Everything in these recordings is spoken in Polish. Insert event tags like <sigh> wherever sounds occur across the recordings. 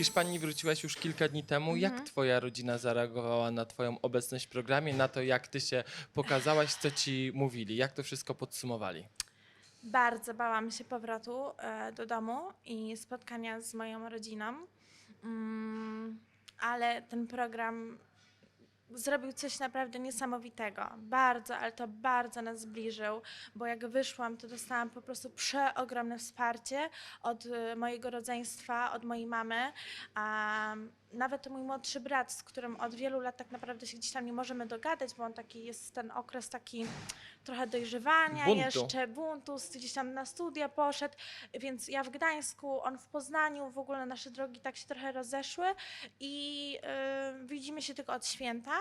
Hiszpanii wróciłaś już kilka dni temu. Mhm. Jak twoja rodzina zareagowała na twoją obecność w programie, na to jak ty się pokazałaś, co ci mówili, jak to wszystko podsumowali? Bardzo bałam się powrotu e, do domu i spotkania z moją rodziną, mm, ale ten program zrobił coś naprawdę niesamowitego. Bardzo, ale to bardzo nas zbliżył, bo jak wyszłam, to dostałam po prostu przeogromne wsparcie od e, mojego rodzeństwa, od mojej mamy, a nawet mój młodszy brat, z którym od wielu lat tak naprawdę się gdzieś tam nie możemy dogadać, bo on taki jest ten okres taki trochę dojrzewania Buntu. jeszcze, buntu, gdzieś tam na studia poszedł, więc ja w Gdańsku, on w Poznaniu, w ogóle nasze drogi tak się trochę rozeszły i y, widzimy się tylko od święta,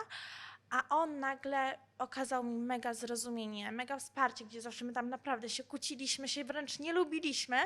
on nagle okazał mi mega zrozumienie, mega wsparcie, gdzie zawsze my tam naprawdę się kłóciliśmy, się wręcz nie lubiliśmy,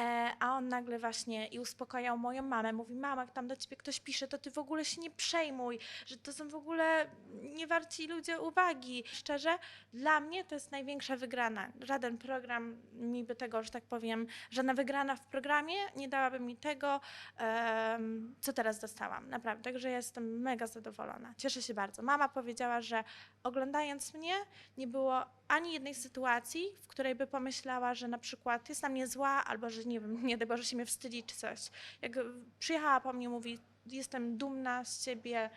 e, a on nagle właśnie i uspokajał moją mamę, mówi mama, jak tam do ciebie ktoś pisze, to ty w ogóle się nie przejmuj, że to są w ogóle niewarci ludzie uwagi. Szczerze, dla mnie to jest największa wygrana. Żaden program mi by tego, że tak powiem, żadna wygrana w programie nie dałaby mi tego, em, co teraz dostałam. Naprawdę, także jestem mega zadowolona. Cieszę się bardzo. Mama powiedziała, że oglądając mnie nie było ani jednej sytuacji, w której by pomyślała, że na przykład jest na mnie zła, albo że nie wiem, <laughs> nie daj Boże się mnie wstydzi czy coś. Jak przyjechała po mnie, mówi, jestem dumna z ciebie,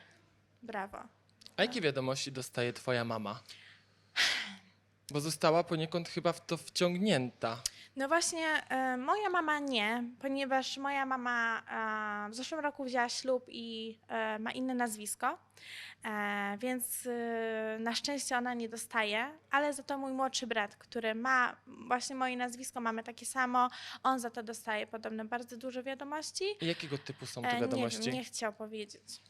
brawo. A jakie wiadomości dostaje twoja mama? Bo została poniekąd chyba w to wciągnięta. No właśnie, e, moja mama nie, ponieważ moja mama e, w zeszłym roku wzięła ślub i e, ma inne nazwisko, e, więc e, na szczęście ona nie dostaje, ale za to mój młodszy brat, który ma właśnie moje nazwisko, mamy takie samo, on za to dostaje podobno bardzo dużo wiadomości. I jakiego typu są E, te wiadomości? Nie, wiem, nie chciał powiedzieć.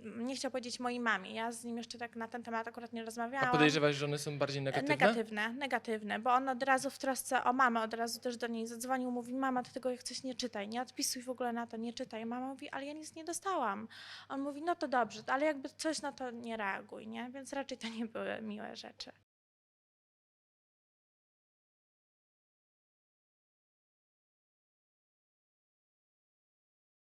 Nie chciał powiedzieć mojej mamie. Ja z nim jeszcze tak na ten temat akurat nie rozmawiałam. A podejrzewasz, że one są bardziej negatywne? Negatywne, negatywne, bo on od razu w trosce o mamę, od razu też do niej zadzwonił, mówi, mama, ty tego jak coś nie czytaj, nie odpisuj w ogóle na to, nie czytaj. Mama mówi, ale ja nic nie dostałam. On mówi, no to dobrze, ale jakby coś, no to nie reaguj, nie? Więc raczej to nie były miłe rzeczy.